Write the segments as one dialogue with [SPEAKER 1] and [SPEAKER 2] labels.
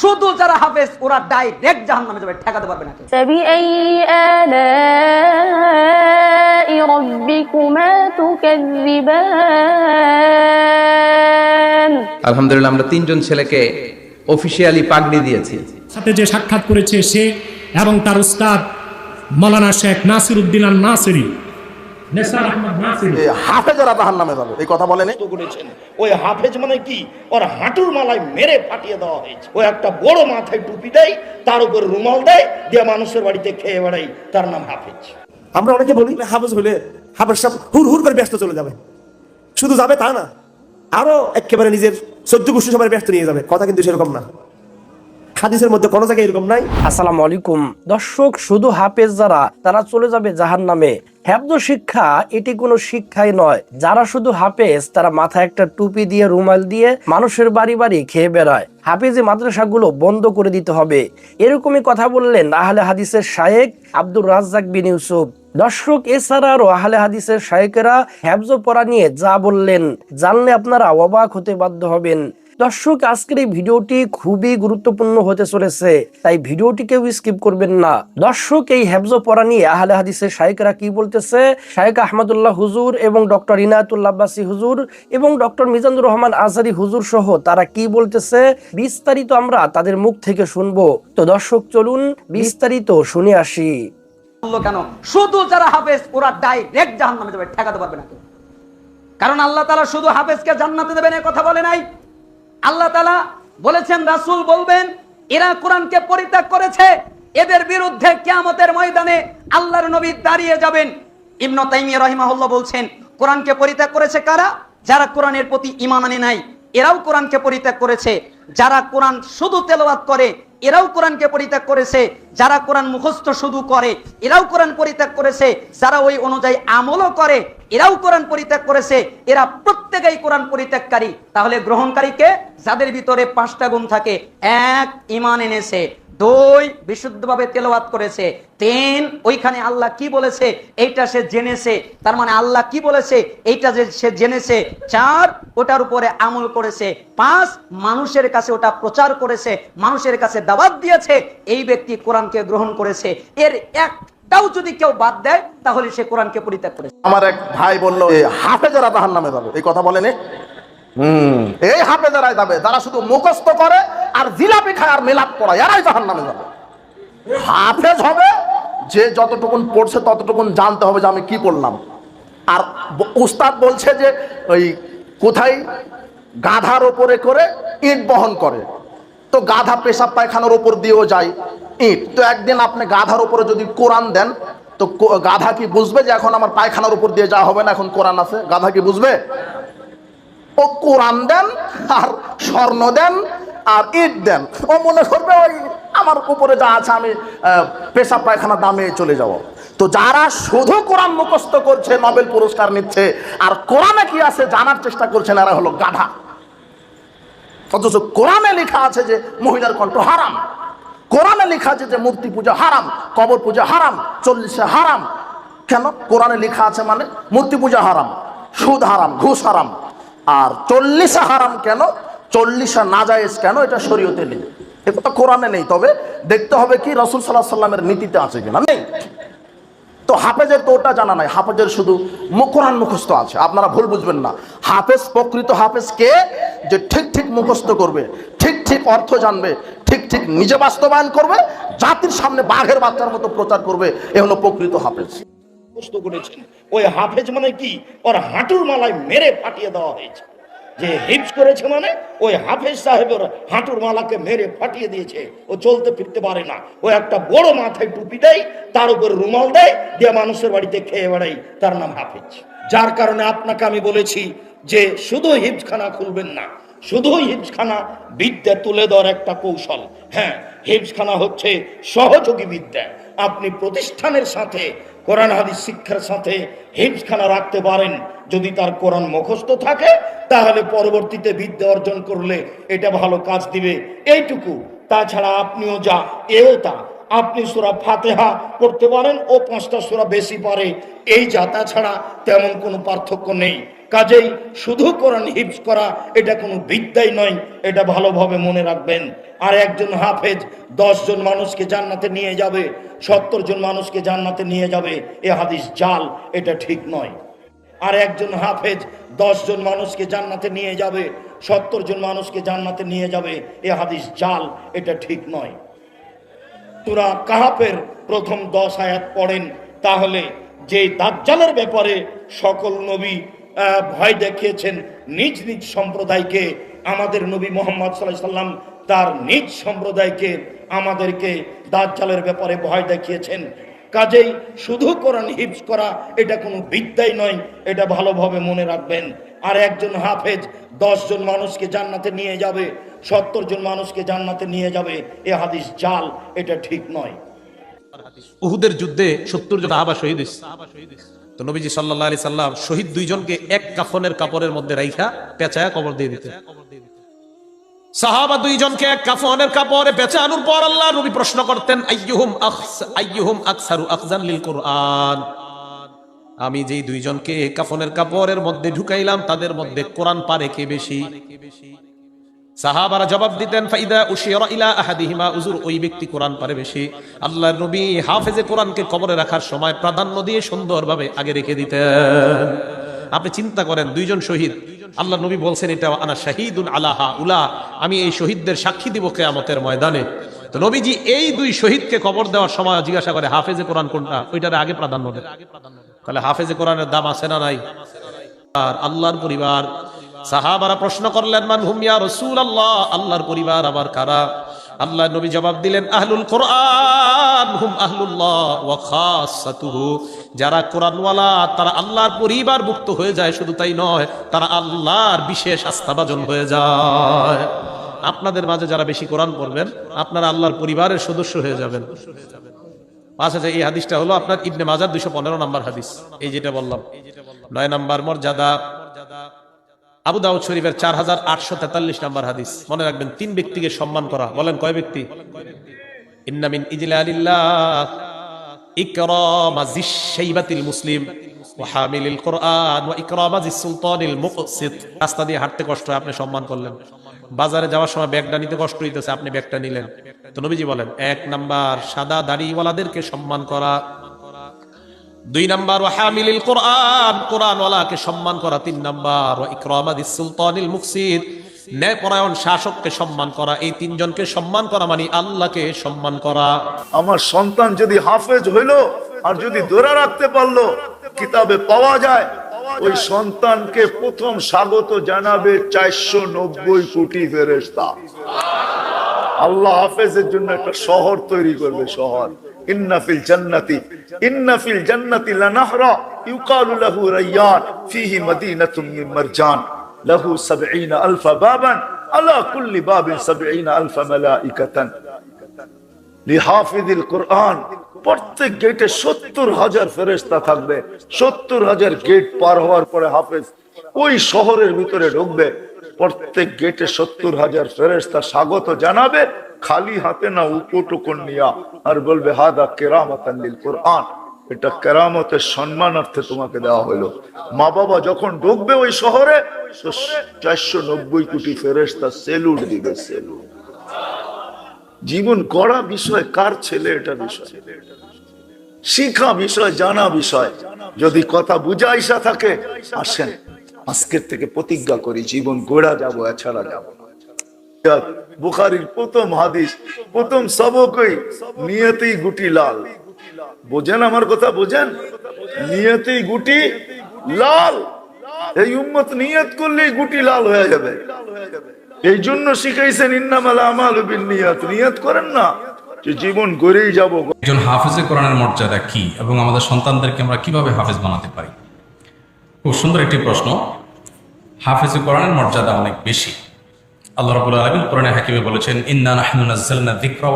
[SPEAKER 1] শুধু যারা হাফেজ ওরা ডাইরেক্ট জাহান নামে যাবে ঠেকাতে পারবে না
[SPEAKER 2] আলহামদুলিল্লাহ আমরা তিনজন ছেলেকে অফিসিয়ালি পাগড়ি দিয়েছি।
[SPEAKER 3] সাথে যে সাক্ষাৎ করেছে সে এবং তার উস্তাদ মৌলানা শেখ নাসির উদ্দিন আল নাসিরি
[SPEAKER 4] হাফেজরা জাহান নামে যাবে এই কথা বলেনি?
[SPEAKER 5] ওই হাফেজ মানে কি? ওর হাঁটুর মালায় মেরে ফাটিয়ে দেওয়া হয়েছে। ও একটা বড় মাথায় টুপি দেয় তার উপর রুমাল দেয় দিয়ে মানুষের বাড়িতে খেয়ে বেড়াই তার নাম হাফেজ।
[SPEAKER 6] আমরা অনেকে বলি হাফেজ হলে হাফেজ সব হুর হুর করে ব্যস্ত চলে যাবে। শুধু যাবে তা না আরও একেবারে নিজের সদ্য গোষ্ঠী সবাই ব্যস্ত নিয়ে যাবে। কথা কিন্তু সেরকম না। হাদিসের মধ্যে কোনো জায়গায় এরকম নাই।
[SPEAKER 7] আসসালামু আলাইকুম। দর্শক শুধু হাফেজ যারা তারা চলে যাবে জাহান নামে হেফজ শিক্ষা এটি কোনো শিক্ষাই নয়। যারা শুধু হাফেজ, তারা মাথায় একটা টুপি দিয়ে, রুমাল দিয়ে মানুষের বাড়ি বাড়ি খেয়ে বেড়ায়। হাফেজি মাদ্রাসাগুলো বন্ধ করে দিতে হবে। এরকমই কথা বললেন আহলে হাদিসের শায়েক আব্দুর রাজ্জাক বিন ইউসুফ। দর্শক, এছাড়া আরও আহলে হাদিসের শায়েকেরা হ্যাবজ পড়া নিয়ে যা বললেন, জানলে আপনারা অবাক হতে বাধ্য হবেন। দর্শক, আজকের এই ভিডিওটি খুবই গুরুত্বপূর্ণ হতে চলেছে, তাই ভিডিওটি কেউ স্কিপ করবেন না। দর্শক, এই হেফজ পড়া নিয়ে আহলে হাদিসের শায়েকরা কি বলতেছে? শায়েক আহমদুল্লাহ হুজুর এবং ডক্টর ইনায়তুল্লাহ আব্বাসী হুজুর এবং ডক্টর মিজানুর রহমান আজারি হুজুর সহ তারা কি বলতেছে? বিস্তারিত আমরা তাদের মুখ থেকে শুনব। তো দর্শক, চলুন বিস্তারিত শুনে আসি।
[SPEAKER 1] কেন? শুধু যারা হাফেজ, ওরা ডাইরেক্ট যাবে, ঠেকাতে পারবে না কারণ আল্লাহ তালা শুধু হাফেজকে জান্নাতে দেবেন এ কথা বলে নাই আল্লাহ তালা বলেছেন, রাসুল বলবেন, এরা কোরআনকে পরিত্যাগ করেছে, এদের বিরুদ্ধে কেয়ামতের ময়দানে আল্লাহর নবী দাঁড়িয়ে যাবেন। ইমন তাইমিয়া রহিমাহুল্লাহ বলছেন, কোরআনকে পরিত্যাগ করেছে কারা? যারা কোরআনের প্রতি ইমান আনে নাই, এরাও কোরআনকে পরিত্যাগ করেছে। যারা কোরআন শুধু তেলাওয়াত করে এরাও কোরআনকে পরিত্যাগ করেছে, যারা কোরআন মুখস্থ শুধু করে, এরাও কোরআন পরিত্যাগ করেছে, যারা ওই অনুযায়ী আমলও করে, এরাও কোরআন পরিত্যাগ করেছে, এরা প্রত্যেকেই কোরআন পরিত্যাগকারী। তাহলে গ্রহণকারীকে যাদের ভিতরে পাঁচটা গুণ থাকে, এক, ইমান এনেছে দুই বিশুদ্ধভাবে তেলাওয়াত করেছে। তিন, ওইখানে আল্লাহ কি বলেছে? এইটা সে জেনেছে। তার মানে আল্লাহ কি বলেছে? এইটা যে সে জেনেছে। চার, ওটার উপরে আমল করেছে। পাঁচ, মানুষের কাছে ওটা প্রচার করেছে। মানুষের কাছে দাওয়াত দিয়েছে। এই ব্যক্তি কোরআনকে গ্রহণ করেছে। এর একটাও যদি কেউ বাদ দেয়, তাহলে সে কোরআনকে পরিত্যাগ করেছে।
[SPEAKER 4] আমার এক ভাই বলল হাফেজরা জাহান নামে যাবে। এই কথা বলেনি এই হাফেজরাই যাবে, যারা শুধু মুখস্থ করে আর জিলাপি খায় আর মেলাপ পড়ায়, এরাই জাহান নামে যাবে। হাফেজ হবে, যে যতটুকুন পড়ছে ততটুকুন জানতে হবে যে আমি কি পড়লাম আর উস্তাদ বলছে যে ওই কোথায় গাধার ওপরে করে ইট বহন করে। তো গাধা পেশাব পায়খানার ওপর দিয়েও যায় ইট। তো একদিন আপনি গাধার উপরে যদি কোরআন দেন, তো গাধা কি বুঝবে যে এখন আমার পায়খানার উপর দিয়ে যাওয়া হবে না, এখন কোরআন আছে? গাধা কি বুঝবে? ও কোরআন দেন, আর স্বর্ণ দেন, আর ইট দেন। ও মনে করবে, ওই আমার উপরে যা আছে আমি পেশাব পায়খানা দামে চলে যাব। তো যারা শুধু কোরআন মুখস্থ করছে, নোবেল পুরস্কার নিচ্ছে, আর কোরআনে কি আছে জানার চেষ্টা করছেন, এরা হলো গাধা। অথচ কোরআনে লেখা আছে যে মহিলার কণ্ঠ হারাম। কোরআনে লেখা আছে যে মূর্তি পূজা হারাম, কবর পূজা হারাম, চল্লিশে হারাম। কেন? কোরআনে লেখা আছে মানে মূর্তি পূজা হারাম, সুদ হারাম, ঘুষ হারাম। আর চল্লিশা হারাম কেন? চল্লিশে নাজায়েজ কেন? এটা শরীয়তে নেই এ কথা কোরআনে নেই, তবে দেখতে হবে কি রসুল সাল্লাহ সাল্লামের নীতিতে আছে কিনা। নেই। তো হাফেজের তো ওটা জানা নাই। হাফেজের শুধু মু- কোরআন মুখস্থ আছে। আপনারা ভুল বুঝবেন না। হাফেজ প্রকৃত হাফেজ কে? যে ঠিক ঠিক মুখস্থ করবে, ঠিক ঠিক অর্থ জানবে, ঠিক ঠিক নিজে বাস্তবায়ন করবে, জাতির সামনে বাঘের বাচ্চার মতো প্রচার করবে, এ হলো প্রকৃত হাফেজ।
[SPEAKER 5] প্রশ্ন করেছেন ওই হাফেজ মানে কি? ওর হাঁটুর মালায় মেরে ফাটিয়ে দেওয়া হয়েছে। যে হিপস করেছে মানে ওই হাফেজ সাহেবের হাঁটুর মালাকে মেরে ফাটিয়ে দিয়েছে। ও চলতে ফিরতে পারে না। ও একটা বড় মাথায় টুপি দেয়, তার উপর রুমাল দেয়, দিয়ে মানুষের বাড়িতে খেয়ে বেড়াই তার নাম হাফেজ। যার কারণে আপনাকে আমি বলেছি যে শুধু হিপসখানা খুলবেন না, শুধু হিপসখানা বিদ্যা তুলে দেওয়ার একটা কৌশল। হ্যাঁ হিপসখানা হচ্ছে সহযোগী বিদ্যা। আপনি প্রতিষ্ঠানের সাথে কোরআন হাদিস শিক্ষার সাথে হিপসখানা রাখতে পারেন। যদি তার কোরআন মুখস্থ থাকে, তাহলে পরবর্তীতে বিদ্যা অর্জন করলে এটা ভালো কাজ দিবে। এইটুকু। তাছাড়া আপনিও যা, এও তা। আপনি সুরা ফাতেহা করতে পারেন ও পাঁচটা সুরা বেশি পারে। এই যাতা ছাড়া তেমন কোনো পার্থক্য নেই। কাজেই শুধু কোরআন হিফজ করা, এটা কোনো বিদ্যাই নয়, এটা ভালোভাবে মনে রাখবেন। আর একজন হাফেজ জন মানুষকে জান্নাতে নিয়ে যাবে, সত্তর জন মানুষকে জান্নাতে নিয়ে যাবে, এ হাদিস জাল, এটা ঠিক নয়। আর একজন হাফেজ জন মানুষকে জান্নাতে নিয়ে যাবে, সত্তর জন মানুষকে জান্নাতে নিয়ে যাবে, এ হাদিস জাল, এটা ঠিক নয়। তোরা কাহাপের প্রথম দশ আয়াত পড়েন, তাহলে যে দাজ্জালের ব্যাপারে সকল নবী ভয় দেখিয়েছেন, নিজ নিজ সম্প্রদায়কে, আমাদের নবী মোহাম্মদ সাল্লাহ সাল্লাম তার নিজ সম্প্রদায়কে, আমাদেরকে দাজ্জালের ব্যাপারে ভয় দেখিয়েছেন। কাজেই শুধু কোরআন হিফজ করা, এটা কোনো বিদ্যাই নয়, এটা ভালোভাবে মনে রাখবেন। আর একজন হাফেজ, দশজন মানুষকে জান্নাতে নিয়ে যাবে সত্তর জন মানুষকে জান্নাতে নিয়ে যাবে, এ হাদিস জাল, এটা ঠিক নয়।
[SPEAKER 8] উহুদের যুদ্ধে সত্তর জন আহবা শহীদ। তো নবীজি সাল্লাহ আলি সাল্লাম শহীদ দুইজনকে এক কাফনের কাপড়ের মধ্যে রাইখা পেঁচায়া কবর দিয়ে দিতে সাহাবা দুইজনকে এক কাফনের কাপড়ে পেঁচানোর পর আল্লাহ নবী প্রশ্ন করতেন, আইয়ুহুম আইয়ুহুম আকসারু আখজান লিল কোরআন? আমি যেই দুইজনকে কাফনের কাপড়ের মধ্যে ঢুকাইলাম, তাদের মধ্যে কোরআন পারে কে বেশি? সাহাবারা জবাব দিতেন, ফাইদা উশিরা ইলা আহাদিহিমা। উজুর ওই ব্যক্তি কোরআন পারে বেশি। আল্লাহর নবী হাফেজে কোরআনকে কবরে রাখার সময় প্রাধান্য দিয়ে সুন্দরভাবে আগে রেখে দিতেন। আপনি চিন্তা করেন, দুইজন শহীদ। আল্লাহ নবী বলছেন, এটা আনা শাহিদুন আলাহা উলা আমি এই শহীদদের সাক্ষী দিব কেয়ামতের ময়দানে। তো নবীজি এই দুই শহীদকে কবর দেওয়ার সময় জিজ্ঞাসা করে, হাফেজে কোরআন কোনটা? ওইটারে আগে প্রাধান্য দেয় তাহলে হাফেজে কোরআনের দাম আছে না নাই? আর আল্লাহর পরিবার সাহাবারা প্রশ্ন করলেন মান হুম ইয়া রাসূল আল্লাহ আল্লাহর পরিবার আবার কারা? আল্লাহ নবী জবাব দিলেন আহলুল কোরআন যারা কোরআনওয়ালা তারা আল্লাহর পরিবার মুক্ত হয়ে যায় শুধু তাই নয় তারা আল্লাহর বিশেষ আস্থাভাজন হয়ে যায়। আপনাদের মাঝে যারা বেশি কোরআন পড়বেন আপনারা আল্লাহর পরিবারের সদস্য হয়ে যাবেন। আচ্ছা আচ্ছা, এই হাদিসটা হলো আপনার ইবনে মাজার দুইশো পনেরো নম্বর হাদিস। এই যেটা বললাম নয় নাম্বার মর্যাদা। আবু দাউদ শরীফের চার হাজার আটশো তেতাল্লিশ নাম্বার হাদিস। মনে রাখবেন, তিন ব্যক্তিকে সম্মান করা। বলেন, কয় ব্যক্তি? ইন্নামিন মুসলিম দিয়ে হাঁটতে কষ্ট হয়, আপনি সম্মান করলেন। বাজারে যাওয়ার সময় ব্যাগটা নিতে কষ্ট হইতেছে, আপনি ব্যাগটা নিলেন। তো নবীজি বলেন, এক নাম্বার সাদা দাড়িওয়ালাদেরকে সম্মান করা। দুই নাম্বার, ওয়াহামিলিল কোরআন কোরআনওয়ালাকে সম্মান করা। তিন নাম্বার ওয়া ইকরামাদিস সুলতানিল মুকসিদ ন্যায়পরায়ণ শাসককে সম্মান করা। এই তিনজনকে সম্মান করা মানে আল্লাহকে সম্মান করা।
[SPEAKER 9] আমার সন্তান যদি হাফেজ হইল আর যদি ধরে রাখতে পারল, কিতাবে পাওয়া যায়, ওই সন্তানকে প্রথম স্বাগত জানাবে চারশো নব্বই কোটি ফেরেস্তা আল্লাহ হাফেজের জন্য একটা শহর তৈরি করবে শহর। ইন্নাফিল জান্নাতি ইন্নাফিল জান্নাতি লানাহরা, ইউকালু লাহু রায়্যান ফিহি মাদিনাতুম মারজান, লাহু 70 আলফা বাবান, আলা কুল্লি বাবিন 70 আলফা মালাইকাতান। লিহাফিদিল কোরআন, প্রত্যেক গেটে সত্তর হাজার ফেরেস্তা থাকবে, সত্তর হাজার গেট পার হওয়ার পরে হাফেজ ওই শহরের ভিতরে ঢুকবে। প্রত্যেক গেটে সত্তর হাজার ফেরেস্তা স্বাগত জানাবে, খালি হাতে না উপটুকুন নিয়া, আর বলবে, হাদা কেরামাতাল্লিল কোরআন। এটা কেরামতের সম্মানার্থে তোমাকে দেওয়া হলো। মা বাবা যখন ঢুকবে ওই শহরে চারশো নব্বই কোটি ফেরেস্তা সেলুট দিবে, সেলুট। জীবন গড়া বিষয়, কার ছেলে এটা বিষয়? শিখা বিষয়, জানা বিষয়। যদি কথা বুঝা ইসা থাকে, আসেন। আজকের থেকে প্রতিজ্ঞা করি, জীবন গোড়া যাব, এছাড়া যাব বুখারির প্রথম হাদিস, প্রথম সবকই গুটি লাল। বোঝেন আমার কথা, বোঝেন? গুটি লাল। এই উম্মত নিয়ত করলেই গুটি লাল হয়ে যাবে। এই জন্য শিখাইছেন, ইন্নামাল আমাল নিয়াত নিয়াত করেন না, যে জীবন গড়েই যাব।
[SPEAKER 10] একজন হাফেজে কোরআনের মর্যাদা কি? এবং আমাদের সন্তানদেরকে আমরা কীভাবে হাফেজ বানাতে পারি? খুব সুন্দর একটি প্রশ্ন। হাফেজে কোরআনের মর্যাদা অনেক বেশি। আল্লাহ রাব্বুল আলামিন কোরআনে হাকিমে বলেছেন, ইন্না নাহনু নাযালনা যিকরা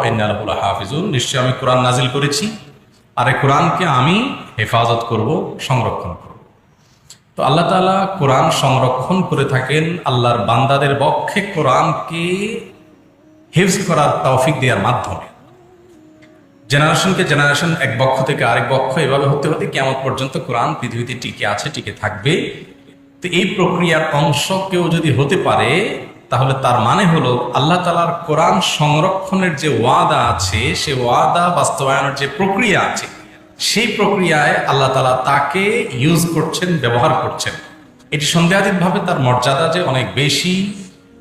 [SPEAKER 10] নিশ্চয়ই আমি কোরআন নাজিল করেছি, আর এই কোরআনকে আমি হেফাজত করব, সংরক্ষণ করব। তো আল্লাহ তাআলা কোরআন সংরক্ষণ করে থাকেন আল্লাহর বান্দাদের পক্ষে কোরআনকে হেফজ করার তৌফিক দেওয়ার মাধ্যমে। জেনারেশনকে জেনারেশন এক পক্ষ থেকে আরেক পক্ষ এভাবে হতে হতে কেমন পর্যন্ত কোরআন পৃথিবীতে টিকে আছে, টিকে থাকবে। তো এই প্রক্রিয়ার অংশ কেউ যদি হতে পারে, তাহলে তার মানে হলো আল্লাহ তালার কোরআন সংরক্ষণের যে ওয়াদা আছে, সে ওয়াদা বাস্তবায়নের যে প্রক্রিয়া আছে, সেই প্রক্রিয়ায় আল্লাহ তালা তাকে ইউজ করছেন, ব্যবহার করছেন। এটি সন্দেহাতীতভাবে তার মর্যাদা যে অনেক বেশি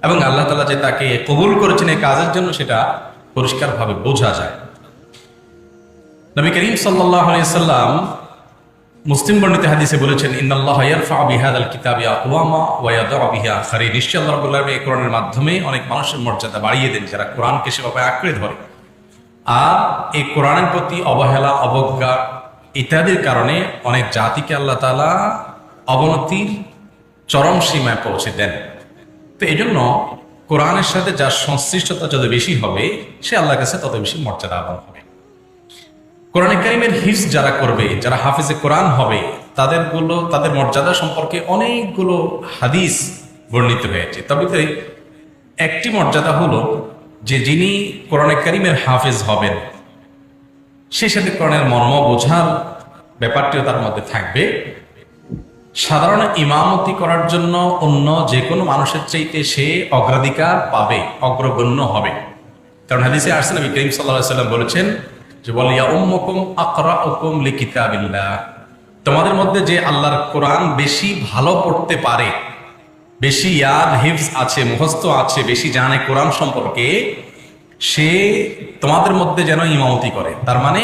[SPEAKER 10] এবং আল্লাহ তালা যে তাকে কবুল করেছেন এই কাজের জন্য সেটা পরিষ্কারভাবে বোঝা যায়। নবী করিম সাল্লাহ সাল্লাম মুসলিম বর্ণিত হাদিসে বলেছেন, ইন্নাল্লাহ এই কোরআনের মাধ্যমে অনেক মানুষের মর্যাদা বাড়িয়ে দেন, যারা কোরআনকে সেভাবে আঁকড়ে ধরে। আর এই কোরআনের প্রতি অবহেলা, অবজ্ঞা ইত্যাদির কারণে অনেক জাতিকে আল্লাহ তালা অবনতির চরম সীমায় পৌঁছে দেন। তো এই জন্য কোরআনের সাথে যার সংশ্লিষ্টতা যত বেশি হবে, সে আল্লাহর কাছে তত বেশি মর্যাদা আবান হবে। কোরআন কারিমের হিফজ যারা করবে, যারা হাফিজে কোরআন হবে তাদেরগুলো তাদের মর্যাদা সম্পর্কে অনেকগুলো হাদিস বর্ণিত হয়েছে। তবে একটি মর্যাদা হলো যে যিনি কোরআন কারিমের হাফিজ হবেন সেই সাথে কোরআনের মর্ম বোঝার ব্যাপারটিও তার মধ্যে থাকবে। সাধারণ ইমামতি করার জন্য অন্য যে কোনো মানুষের চাইতে সে অগ্রাধিকার পাবে, অগ্রগণ্য হবে। কারণ হাদিসে আসছেন নবী করিম সাল্লাহ সাল্লাম বলেছেন যে উম্মকুম আকরা উকুম লিকিতাবিল্লাহ। তোমাদের মধ্যে যে আল্লাহর কোরআন বেশি ভালো পড়তে পারে, বেশি ইয়াদ, হিফজ আছে, মুখস্থ আছে, বেশি জানে কোরআন সম্পর্কে, সে তোমাদের মধ্যে যেন ইমামতি করে। তার মানে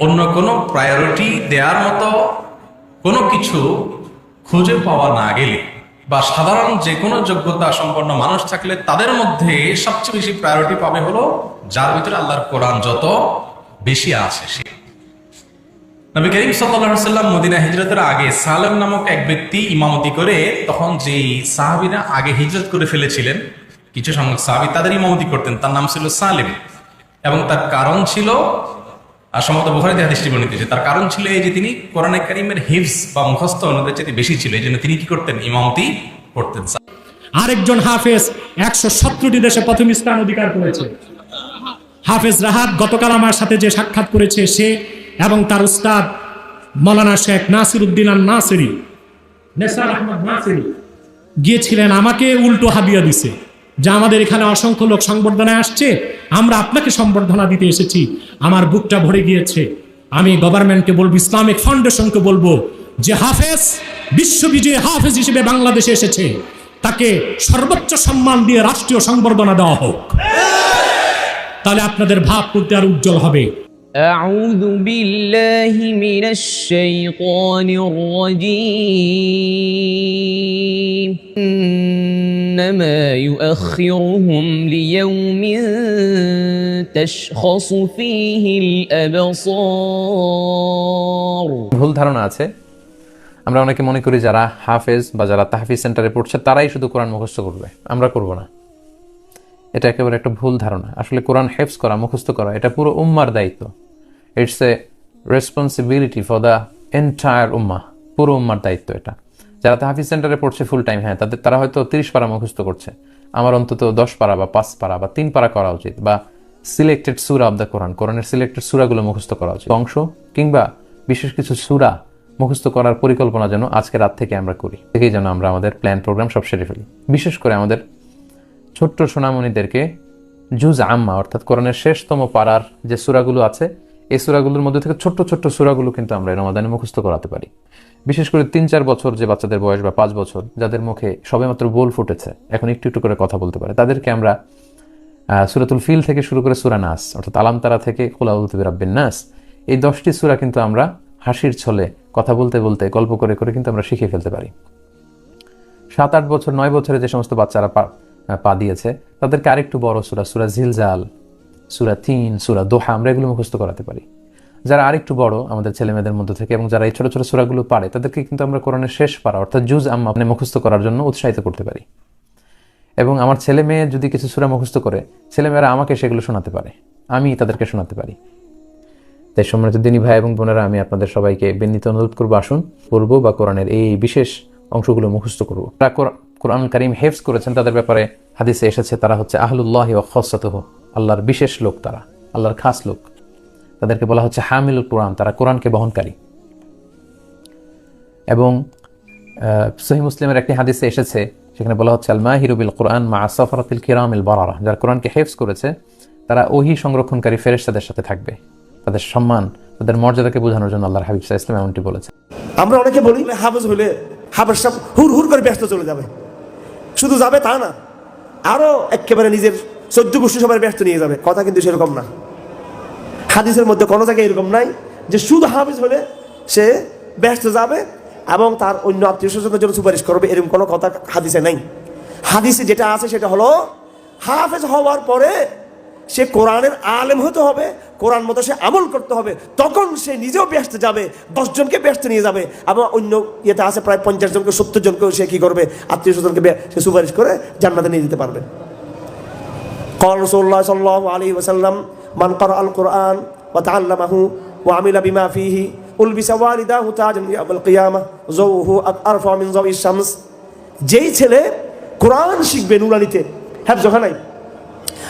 [SPEAKER 10] অন্য কোনো প্রায়োরিটি দেওয়ার মতো কোনো কিছু খুঁজে পাওয়া না গেলে বা সাধারণ যে কোনো যোগ্যতা সম্পন্ন মানুষ থাকলে তাদের মধ্যে সবচেয়ে বেশি প্রায়োরিটি পাবে হলো যার ভিতরে আল্লাহর কোরআন যত বেশি আছে সে। নবী করিম সাল্লাম মদিনা হিজরতের আগে সালেম নামক এক ব্যক্তি ইমামতি করে তখন যেই সাহাবীরা আগে হিজরত করে ফেলেছিলেন, কিছু সংখ্যক সাহাবী তাদের ইমামতি করতেন। তার নাম ছিল সালেম এবং তার কারণ ছিল আর সম্ভবত বুখারিতে হাদিসটি বর্ণিত হয়েছে। তার কারণ ছিল এই যে তিনি কোরআনে কারিমের হিফজ বা মুখস্থ অন্যদের চেয়ে বেশি ছিল এই জন্য তিনি কি করতেন? ইমামতি করতেন।
[SPEAKER 3] আরেকজন হাফেজ একশো সত্তরটি দেশে প্রথম স্থান অধিকার করেছে। হাফেজ রাহাত গতকাল আমার সাথে যে সাক্ষাৎ করেছে, সে এবং তার উস্তাদ মৌলানা শেখ নাসির উদ্দিন আল নাসিরি নেসার আহমদ নাসিরি গিয়েছিলেন, আমাকে উল্টো হাদিয়া দিছে। যে আমাদের এখানে অসংখ্য লোক সংবর্ধনায় আসছে, আমরা আপনাকে সম্বর্ধনা দিতে এসেছি। আমার বুকটা ভরে গিয়েছে। আমি গভর্নমেন্টকে বলব, ইসলামিক ফাউন্ডেশনকে বলব যে হাফেজ, বিশ্ববিজয়ী হাফেজ হিসেবে বাংলাদেশে এসেছে। তাকে সর্বোচ্চ সম্মান দিয়ে রাষ্ট্রীয় সংবর্ধনা দেওয়া হোক। তাহলে আপনাদের ভাব করতে আর উজ্জ্বল হবে।
[SPEAKER 11] أعوذ بالله من الشيطان الرجيم إنما يؤخرهم ليوم تشخص فيه الأبصار
[SPEAKER 2] ভুল ধারণা আছে আমরা অনেকে মনে করি যারা হাফেজ বা যারা তাহফিজ সেন্টারে পড়ছে তারাই শুধু কোরআন মুখস্থ করবে আমরা করব না এটা একেবারে একটা ভুল ধারণা আসলে কোরআন হেফজ করা মুখস্থ করা এটা পুরো উম্মার দায়িত্ব It's a responsibility for the entire উম্মা পুরো উম্মার দায়িত্ব এটা। যারা তাহাফিজ সেন্টারে পড়ছে ফুল টাইম হ্যাঁ তাদের, তারা হয়তো তিরিশ পারা মুখস্থ করছে। আমার অন্তত দশ পারা বা পাঁচ পারা বা তিন পারা করা উচিত বা সিলেক্টেড সুরা অব দ্য কোরআন কোরআনের সিলেক্টেড সুরাগুলো মুখস্থ করা উচিত। অংশ কিংবা বিশেষ কিছু সুরা মুখস্থ করার পরিকল্পনা যেন আজকে রাত থেকে আমরা করি। থেকেই যেন আমরা আমাদের প্ল্যান প্রোগ্রাম সব সেরে ফেলি। বিশেষ করে আমাদের ছোট্ট সোনামণিদেরকে জুজ আম্মা, অর্থাৎ কোরআনের শেষতম পাড়ার যে সুরাগুলো আছে এই সুরাগুলোর মধ্যে থেকে ছোট্ট ছোট্ট সুরাগুলো কিন্তু আমরা রমাদানে মুখস্থ করাতে পারি। বিশেষ করে তিন চার বছর যে বাচ্চাদের বয়স বা পাঁচ বছর, যাদের মুখে সবেমাত্র বোল ফুটেছে, এখন একটু একটু করে কথা বলতে পারে। তাদেরকে আমরা সুরাতুল ফিল থেকে শুরু করে সুরা নাস, অর্থাৎ আলাম তারা থেকে কোলাউদ্দিন নাস, এই দশটি সুরা কিন্তু আমরা হাসির ছলে কথা বলতে বলতে, গল্প করে করে কিন্তু আমরা শিখে ফেলতে পারি। সাত আট বছর, নয় বছরে যে সমস্ত বাচ্চারা পা দিয়েছে, তাদেরকে আরেকটু বড় সুরা সুরা জিলজাল সুরা তিন, সুরা দোহা আমরা এগুলো মুখস্থ করাতে পারি। যারা আরেকটু বড় আমাদের ছেলে মেয়েদের মধ্যে থেকে এবং যারা এই ছোট ছোট সুরাগুলো পারে, তাদেরকে কিন্তু আমরা কোরআনের শেষ পারা, অর্থাৎ জুজ আম্মা মানে মুখস্থ করার জন্য উৎসাহিত করতে পারি। এবং আমার ছেলে মেয়ে যদি কিছু সুরা মুখস্থ করে ছেলেমেয়েরা আমাকে সেগুলো শোনাতে পারে। আমি তাদেরকে শোনাতে পারি। তাই সম্মানিত দিনী ভাই এবং বোনেরা, আমি আপনাদের সবাইকে বিনীত অনুরোধ করব, আসুন, পড়ব বা কোরআনের এই বিশেষ অংশগুলো মুখস্থ করব। কোরআন কারিম হেফজ করেছেন, তাদের ব্যাপারে হাদিসে এসেছে, তারা হচ্ছে আহলুল্লাহ ও খসাতহ। আল্লাহর বিশেষ লোক তারা, আল্লাহর খাস লোক। তাদেরকে বলা হচ্ছে হামিল কোরআন, তারা কোরআনকে বহনকারী। এবং সহি মুসলিমের একটি হাদিসে এসেছে, সেখানে বলা হচ্ছে আলমা হিরুবিল কোরআন মা সফরাতিল কিরামিল বারারা। যারা কোরআনকে হেফজ করেছে, তারা ওহি সংরক্ষণকারী ফেরেশতাদের সাথে থাকবে। তাদের সম্মান, তাদের মর্যাদাকে বোঝানোর জন্য আল্লাহর হাবিব সাহা ইসলাম এমনটি বলেছে
[SPEAKER 6] আমরা অনেকে বলি, হাফেজ হইলে হাফেজ সাহেব হুর হুর করে ব্যস্ত চলে যাবে। শুধু যাবে তা না, আরও একেবারে নিজের চোদ্দ গোষ্ঠী সবাই ব্যস্ত নিয়ে যাবে। কথা কিন্তু সেরকম না। হাদিসের মধ্যে কোনো জায়গায় এরকম নাই যে শুধু হাফিজ হলে সে ব্যস্ত যাবে এবং তার অন্য আত্মীয় স্বজনের জন্য সুপারিশ করবে, এরকম কোনো কথা হাদিসে নাই। হাদিসে যেটা আছে সেটা হলো, হাফেজ হওয়ার পরে সে কোরআনের আলেম হতে হবে, কোরআন মতো সে আমল করতে হবে, তখন সে নিজেও ব্যস্ত যাবে দশজনকে ব্যস্ত নিয়ে যাবে এবং অন্য ইয়েতে আছে প্রায় পঞ্চাশ জনকে, সত্তর জনকেও সে কি করবে, আত্মীয় স্বজনকে সে সুপারিশ করে জান্নাতে নিয়ে যেতে পারবে। قال رسول الله صلى الله عليه وسلم من قرأ القرآن وتعلمه وعمل بما فيه ألبس والداه تاجا يوم القيامة زوه أرفع من ضوء الشمس যেই ছেলে কোরআন শিখবে নুরানিতে হ্যাঁ যখন নাই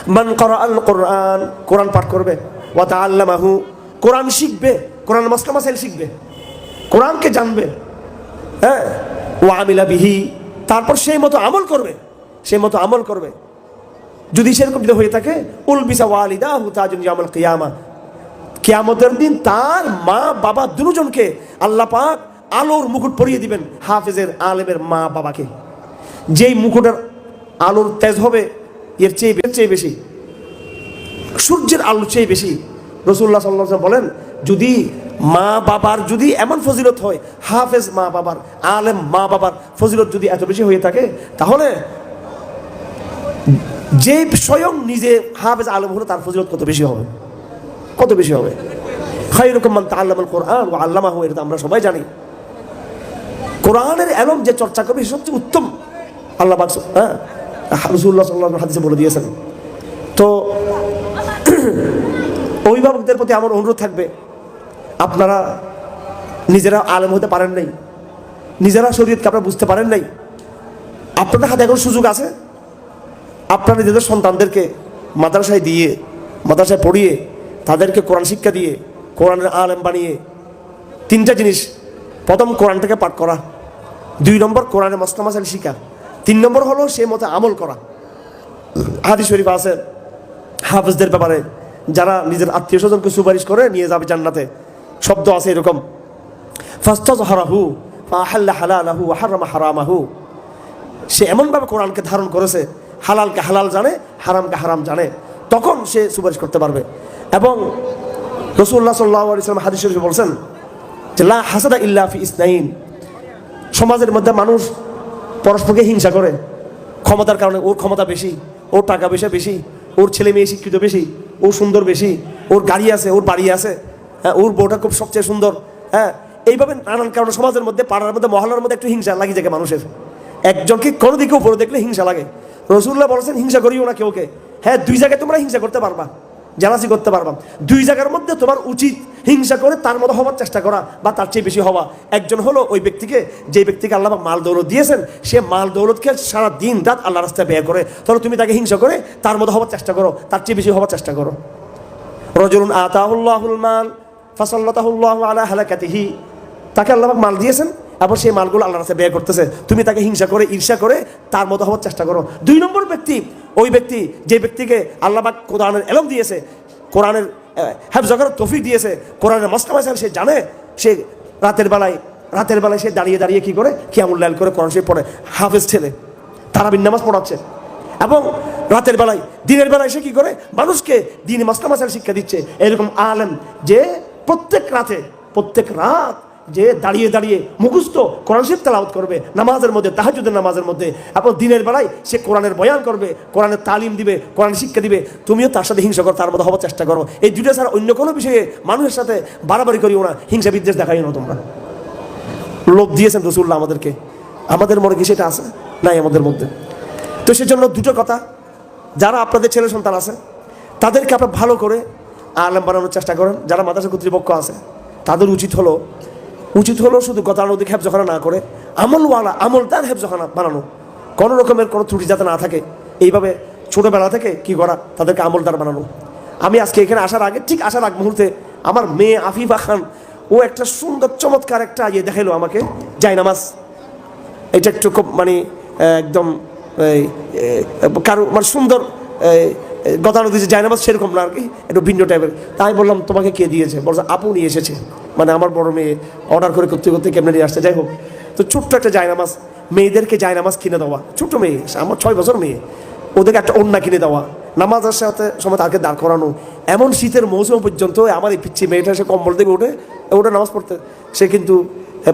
[SPEAKER 6] মান করা আল কোরআন কোরআন পাঠ করবে ওয়া তাআল্লামাহু কোরআন শিখবে কোরআন মাসলা মাসাইল শিখবে কোরআনকে জানবে হ্যাঁ ও আমিলা বিহি তারপর সেই মতো আমল করবে সেই মতো আমল করবে যদি সেরকম যদি হয়ে থাকে উল বিসা ওয়ালিদা হুতাজুন ইয়ামুল কিয়ামা। কিয়ামতের দিন তার মা, বাবা দুজনকে আল্লাহ পাক আলোর মুকুট পরিয়ে দিবেন হাফেজের আলেমের মা, বাবাকে। যেই মুকুটের আলোর তেজ হবে, এর চেয়ে এর চেয়ে বেশি, সূর্যের আলোর চেয়ে বেশি। রসুল্লাহ সাল্লাহ বলেন, যদি মা, বাবার যদি এমন ফজিলত হয়, হাফেজ মা, বাবার, আলেম মা, বাবার ফজিলত যদি এত বেশি হয়ে থাকে, তাহলে যে স্বয়ং নিজে হাফেজ আলম হলো তার ফজিলত কত বেশি হবে? কত বেশি হবে? খাইরকম মান তাআল্লামাল কোরআন ওয়া আল্লামাহু, এটা তো আমরা সবাই জানি। কোরআনের এলম যে চর্চা করবে সবচেয়ে উত্তম। আল্লাহ পাক হ্যাঁ? রাসূলুল্লাহ সাল্লাল্লাহু আলাইহি হাদিসে বলে দিয়েছেন। তো অভিভাবকদের প্রতি আমার অনুরোধ থাকবে, আপনারা নিজেরা আলেম হতে পারেন নাই, নিজেরা শরীয়তকে আপনারা বুঝতে পারেন নাই। আপনাদের হাতে এখন সুযোগ আছে? আপনারা নিজেদের সন্তানদেরকে মাদ্রাসায় দিয়ে, মাদ্রাসায় পড়িয়ে, তাদেরকে কোরআন শিক্ষা দিয়ে, কোরআনের আলেম বানিয়ে, তিনটা জিনিস। প্রথম কোরআনটাকে পাঠ করা। দুই নম্বর কোরআনের মস্তা মাসাল শিখা। তিন নম্বর হলো সে মতো আমল করা। হাদিস শরীফ আছে হাফেজদের ব্যাপারে। যারা নিজের আত্মীয় স্বজনকে সুপারিশ করে নিয়ে যাবে জান্নাতে, শব্দ আছে এরকম। ফাস্তাজ হারাহু ফাহাল্লা হালালাহু হারামা হারামাহু। সে এমনভাবে কোরআনকে ধারণ করেছে হালালকে হালাল জানে, হারামকে হারাম জানে, তখন সে সুপারিশ করতে পারবে। এবং রসুল্লাহ সাল্লাহ ইসলাম হাদিস বলছেন যে, লা হাসাদা ইল্লা ফি ইসনাইন। সমাজের মধ্যে মানুষ পরস্পরকে হিংসা করে। ক্ষমতার কারণে ওর ক্ষমতা বেশি, ওর টাকা পয়সা বেশি, ওর ছেলে মেয়ে শিক্ষিত বেশি ও সুন্দর বেশি, ওর গাড়ি আছে, ওর বাড়ি আছে হ্যাঁ ওর বউটা খুব সবচেয়ে সুন্দর হ্যাঁ এইভাবে নানান কারণে সমাজের মধ্যে, পাড়ার মধ্যে, মহল্লার মধ্যে একটু হিংসা লাগিয়ে যায় মানুষের। একজনকে কোনো দিকে উপরে দেখলে হিংসা লাগে। রসুল্লাহ বলেছেন, হিংসা করিও না কেউকে। হ্যাঁ দুই জায়গায় তোমরা হিংসা করতে পারবা জানাসি করতে পারবা। দুই জায়গার মধ্যে তোমার উচিত হিংসা করে তার মতো হওয়ার চেষ্টা করা বা তার চেয়ে বেশি হওয়া। একজন হলো ওই ব্যক্তিকে, যে ব্যক্তিকে আল্লাহ মাল দৌলত দিয়েছেন, সে মাল দৌলতকে সারা দিন রাত আল্লাহ রাস্তায় ব্যয় করে। তাহলে তুমি তাকে হিংসা করে তার মতো হওয়ার চেষ্টা করো, তার চেয়ে বেশি হওয়ার চেষ্টা করো। রজুলুন আতাহুল্লাহুল মাল, ফাসাল্লাতাহুল্লাহু আলা হালাকাতিহি। তাকে আল্লাহ মাল দিয়েছেন এবং সেই মালগুলো আল্লাহ রাস্তায় ব্যয় করতেছে। তুমি তাকে হিংসা করে, ঈর্ষা করে তার মতো হওয়ার চেষ্টা করো। দুই নম্বর ব্যক্তি, ওই ব্যক্তি যে ব্যক্তিকে আল্লাহ পাক কোরআনের এলম দিয়েছে, কোরআনের হ্যাফ জগর তফিক দিয়েছে, কোরআনের মস্তামাসাল সে জানে, সে রাতের বেলায় রাতের বেলায় সে দাঁড়িয়ে দাঁড়িয়ে কি করে? কিয়ামুল্লাল করে কোরআন শরীফ পড়ে। হাফেজ ছেলে তারাবিন নামাজ পড়াচ্ছে। এবং রাতের বেলায়, দিনের বেলায় সে কি করে? মানুষকে দিন মাস্টামাসাল শিক্ষা দিচ্ছে। এরকম আলেম যে প্রত্যেক রাতে, প্রত্যেক রাত যে দাঁড়িয়ে দাঁড়িয়ে মুখস্থ কোরআন শরীফ তেলাওয়াত করবে, নামাজের মধ্যে তাহাজুদের নামাজের মধ্যে, এবং দিনের বেলায় সে কোরআনের বয়ান করবে, কোরআনের তালিম দিবে কোরআন শিক্ষা দিবে, তুমিও তার সাথে হিংসা করো তার মধ্যে হওয়ার চেষ্টা করো। এই দুটো ছাড়া অন্য কোনো বিষয়ে মানুষের সাথে বাড়াবাড়ি করিও না, হিংসা বিদ্বেষ দেখাই না তোমরা। লোভ দিয়েছেন রসুল্লাহ আমাদেরকে। আমাদের মনে কি সেটা আছে? নাই আমাদের মধ্যে। তো সেজন্য দুটো কথা, যারা আপনাদের ছেলে সন্তান আছে, তাদেরকে আপনার ভালো করে আলেম বানানোর চেষ্টা করেন। যারা মাদ্রাসা কর্তৃপক্ষ আছে, তাদের উচিত হলো উচিত হলো শুধু গতানুদিক হেফজখানা না করে, আমলওয়ালা, আমলদার হেফজখানা বানানো। কোনো রকমের কোনো ত্রুটি যাতে না থাকে, এইভাবে ছোটোবেলা থেকে কি করা, তাদেরকে আমলদার বানানো। আমি আজকে এখানে আসার আগে, ঠিক আসার আগ মুহূর্তে আমার মেয়ে আফিফা খান, ও একটা সুন্দর, চমৎকার একটা ইয়ে দেখাইলো আমাকে জায়নামাজ এটা একটু খুব মানে একদম কারও মানে সুন্দর গতানো দিয়েছে জায়নামাজ সেরকম না আর কি, একটু ভিন্ন টাইপের তাই বললাম, তোমাকে কে দিয়েছে? বলছে, আপু নিয়ে এসেছে। মানে আমার বড় মেয়ে অর্ডার করে করতে করতে কেমনে নিয়ে আসছে? যাই হোক, তো ছোট্ট একটা জায়নামাজ, মেয়েদেরকে জায়নামাজ কিনে দেওয়া। ছোট্ট মেয়ে, আমার ছয় বছর মেয়ে। ওদেরকে একটা অন্যা কিনে দেওয়া। নামাজের সাথে সময় তাকে দাঁড় করানো। এমন শীতের মৌসুম পর্যন্ত আমার এই পিচ্ছি মেয়েটা সে কম্বল থেকে উঠে ওটা নামাজ পড়তে। সে কিন্তু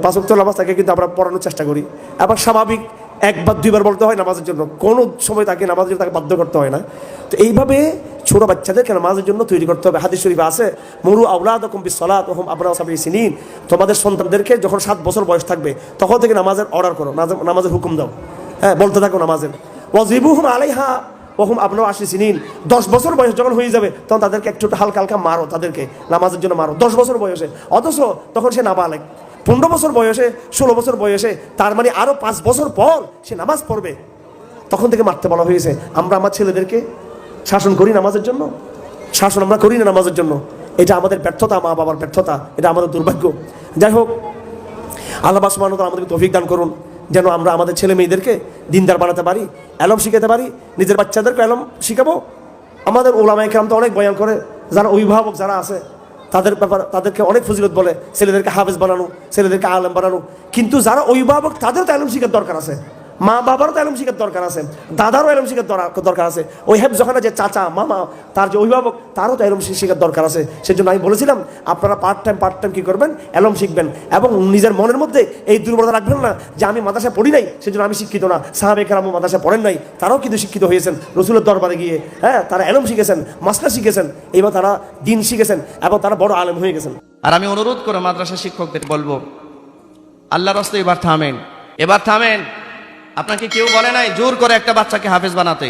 [SPEAKER 6] পাঁচক্ত নামাজ তাকে কিন্তু আমরা পড়ানোর চেষ্টা করি। আবার স্বাভাবিক একবার, দুইবার বলতে হয় নামাজের জন্য। কোনো সময় তাকে নামাজের জন্য তাকে বাধ্য করতে হয় না। তো এইভাবে ছোট বাচ্চাদেরকে নামাজের জন্য তৈরি করতে হবে। হাদিস শরীফ আছে, মরু আউলাদ কম্বি সলাত ওহম আপনার সাবি সিনিন। তোমাদের সন্তানদেরকে যখন সাত বছর বয়স থাকবে, তখন থেকে নামাজের অর্ডার করো, নামাজ- নামাজের হুকুম দাও। হ্যাঁ বলতে থাকো নামাজের। ওয়াজিবুহুম আলাইহা ওহম আপনার আশি সিনিন। দশ বছর বয়স যখন হয়ে যাবে, তখন তাদেরকে একটু হালকা হালকা মারো, তাদেরকে নামাজের জন্য মারো, দশ বছর বয়সে। অথচ তখন সে নাবালেক। পনেরো বছর বয়সে, ষোলো বছর বয়সে, তার মানে আরও পাঁচ বছর পর সে নামাজ পড়বে। তখন থেকে মারতে বলা হয়েছে, আমরা আমার ছেলেদেরকে শাসন করি নামাজের জন্য? শাসন আমরা করি না নামাজের জন্য? এটা আমাদের ব্যর্থতা, মা বাবার ব্যর্থতা, এটা আমাদের দুর্ভাগ্য। যাই হোক, আল্লাহ তাআলা আমাদেরকে তৌফিক দান করুন, যেন আমরা আমাদের ছেলে মেয়েদেরকে দিনদার বানাতে পারি, অ্যালম শিখাতে পারি, নিজের বাচ্চাদেরকে অ্যালম শিখাবো। আমাদের ওলামা একরাম তো অনেক বয়ান করে, যারা অভিভাবক যারা আছে তাদের ব্যাপার তাদেরকে অনেক ফজিলত বলে, ছেলেদেরকে হাফেজ বানানো, ছেলেদেরকে আলেম বানানো। কিন্তু যারা অভিভাবক, তাদেরও তো আলম শিখার দরকার আছে। মা বাবারও তো এলম শিখার দরকার আছে, দাদারও এলম শিখার দর- দরকার আছে। ওই হেফ যখন যে চাচা, মামা, তার যে অভিভাবক, তারও তো এলম শিখার দরকার আছে। সেজন্য আমি বলেছিলাম, আপনারা পার্ট টাইম পার্ট টাইম কী করবেন? এলম শিখবেন। এবং নিজের মনের মধ্যে এই দুর্বলতা রাখবেন না যে আমি মাদ্রাসায় পড়ি নাই, সেজন্য আমি শিক্ষিত না। সাহাবে কেরাম মাদ্রাসায় পড়েন নাই, তারাও কিন্তু শিক্ষিত হয়েছেন। রসুলের দরবারে গিয়ে হ্যাঁ তারা এলম শিখেছেন মাস্টার শিখেছেন, এবার তারা দিন শিখেছেন, এবং তারা বড় আলেম হয়ে গেছেন।
[SPEAKER 12] আর আমি অনুরোধ করে মাদ্রাসা শিক্ষকদের বলব আল্লাহ রাস্তে এবার থামেন। এবার থামেন। আপনাকে কেউ বলে নাই, জোর করে একটা বাচ্চাকে হাফেজ বানাতে।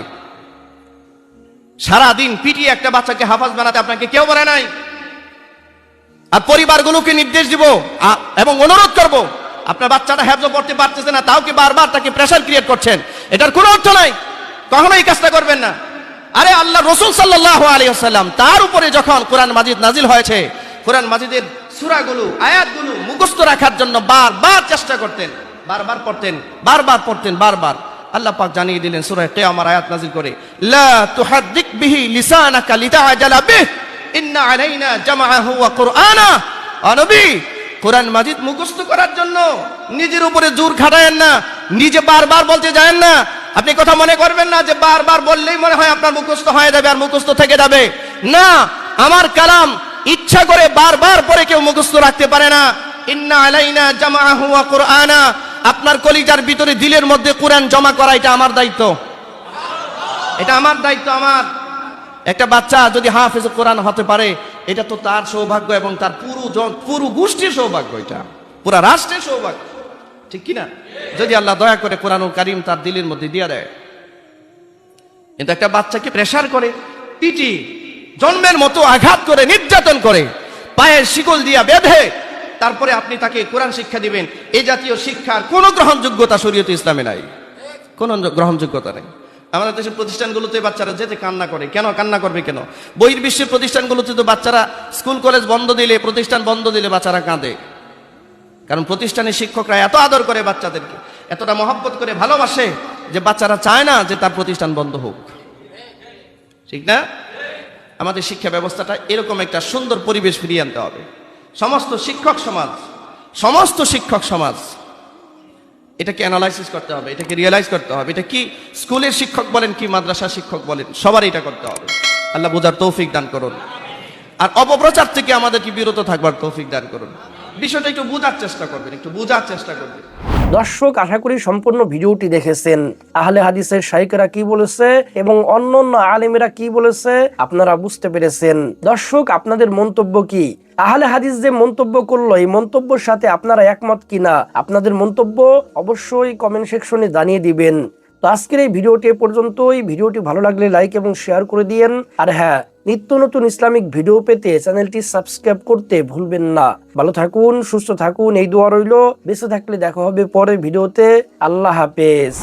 [SPEAKER 12] সারা দিন পিটিয়ে একটা বাচ্চাকে হাফাজ বানাতে আপনাকে কেউ বলে নাই। আর পরিবারগুলোকে নির্দেশ দিব এবং অনুরোধ করব, আপনার বাচ্চাটা হ্যাফজ পড়তে পারতেছে না, তাও কি বারবার তাকে প্রেশার ক্রিয়েট করছেন? এটার কোনো অর্থ নাই। কখনো এই কাজটা করবেন না। আরে আল্লাহ রসুল সাল্লাহ আলিয়াল্লাম তার উপরে যখন কোরআন মাজিদ নাজিল হয়েছে, কোরআন মাজিদের সুরাগুলো, আয়াতগুলো মুখস্থ রাখার জন্য বারবার চেষ্টা করতেন। বারবার পড়তেন বারবার পড়তেন, বারবার। আল্লাহ পাক জানিয়ে দিলেন সূরা কিয়ামার আয়াত নাজিল করে, লা তুহাদ্দিক বিহি লিসানাকা লিতাআজালা বিহ, ইন্না আলাইনা জামাআহু ওয়া কুরআনা। অনবী কোরআন মাজিদ মুখস্থ করার জন্য নিজের উপরে জোর খাটায়েন না, নিজে বারবার বলতে যায়েন না। আপনি কথা মনে করবেন না যে বারবার বললেই মনে হয় আপনার মুখস্থ হয়ে যাবে আর মুখস্থ থেকে যাবে। না, আমার কালাম ইচ্ছা করে বারবার পরে কেউ মুখস্থ রাখতে পারে না। ইন্না আলাইনা জামাআহু ওয়া কুরআনা। আপনার কলিজার ভিতরে দিলের মধ্যে কোরআন জমা করা, এটা আমার দায়িত্ব। এটা আমার দায়িত্ব আমার। একটা বাচ্চা যদি হাফেজ কোরআন হতে পারে, এটা তো তার সৌভাগ্য এবং তার পুরো পুরো গোষ্ঠীর সৌভাগ্য এটা। পুরা রাষ্ট্রের সৌভাগ্য। ঠিক কি না যদি আল্লাহ দয়া করে কোরআনুল কারিম তার দিলের মধ্যে দিয়ে দেয়। কিন্তু একটা বাচ্চাকে প্রেশার করে, পিটি, জন্মের মতো আঘাত করে, নির্যাতন করে, পায়ের শিকল দিয়া বেঁধে তারপরে আপনি তাকে কোরআন শিক্ষা দিবেন। এ জাতীয় শিক্ষার কোনো গ্রহণযোগ্যতা শরীয়ত ইসলামে নাই। কোনো গ্রহণযোগ্যতা নেই। আমাদের দেশের প্রতিষ্ঠানগুলোতে বাচ্চারা যেতে কান্না করে। কেন কান্না করবে কেন? বহির্বিশ্বের প্রতিষ্ঠানগুলোতে তো বাচ্চারা স্কুল, কলেজ বন্ধ দিলে, প্রতিষ্ঠান বন্ধ দিলে বাচ্চারা কাঁদে। কারণ প্রতিষ্ঠানের শিক্ষকরা এত আদর করে বাচ্চাদেরকে, এতটা মহব্বত করে ভালোবাসে যে বাচ্চারা চায় না যে তার প্রতিষ্ঠান বন্ধ হোক। ঠিক না? আমাদের শিক্ষা ব্যবস্থাটা এরকম একটা সুন্দর পরিবেশ ফিরিয়ে আনতে হবে। সমস্ত শিক্ষক সমাজ, সমস্ত শিক্ষক সমাজ, এটাকে অ্যানালাইসিস করতে হবে, এটাকে রিয়েলাইজ করতে হবে। এটা কি স্কুলের শিক্ষক বলেন কি মাদ্রাসা শিক্ষক বলেন, সবার এটা করতে হবে। আল্লাহ বোঝার তৌফিক দান করুন। আর অপপ্রচার থেকে আমাদেরকে বিরত থাকবার তৌফিক দান করুন। বিষয়টা একটু বোঝার চেষ্টা করবেন, একটু বোঝার চেষ্টা করবেন।
[SPEAKER 7] দর্শক, আশা করি সম্পূর্ণ ভিডিওটি দেখেছেন। আহলে হাদিসের শাইকেরা কি বলেছে এবং অন্য অন্য আলেমেরা কি বলেছে, আপনারা বুঝতে পেরেছেন। দর্শক, আপনাদের মন্তব্য কি? আহলে হাদিস যে মন্তব্য করল, এই মন্তব্যের সাথে আপনারা একমত কিনা? আপনাদের মন্তব্য অবশ্যই কমেন্ট সেকশনে জানিয়ে দিবেন। তো আজকের এই ভিডিওটি এ পর্যন্তই। ভিডিওটি ভালো লাগলে লাইক এবং শেয়ার করে দিয়েন। আর হ্যাঁ নিত্য নতুন ইসলামিক ভিডিও পেতে চ্যানেলটি সাবস্ক্রাইব করতে ভুলবেন না। ভালো থাকুন, সুস্থ থাকুন, এই দোয়া রইল। বেঁচে থাকলে দেখা হবে পরের ভিডিওতে। আল্লাহ হাফেজ।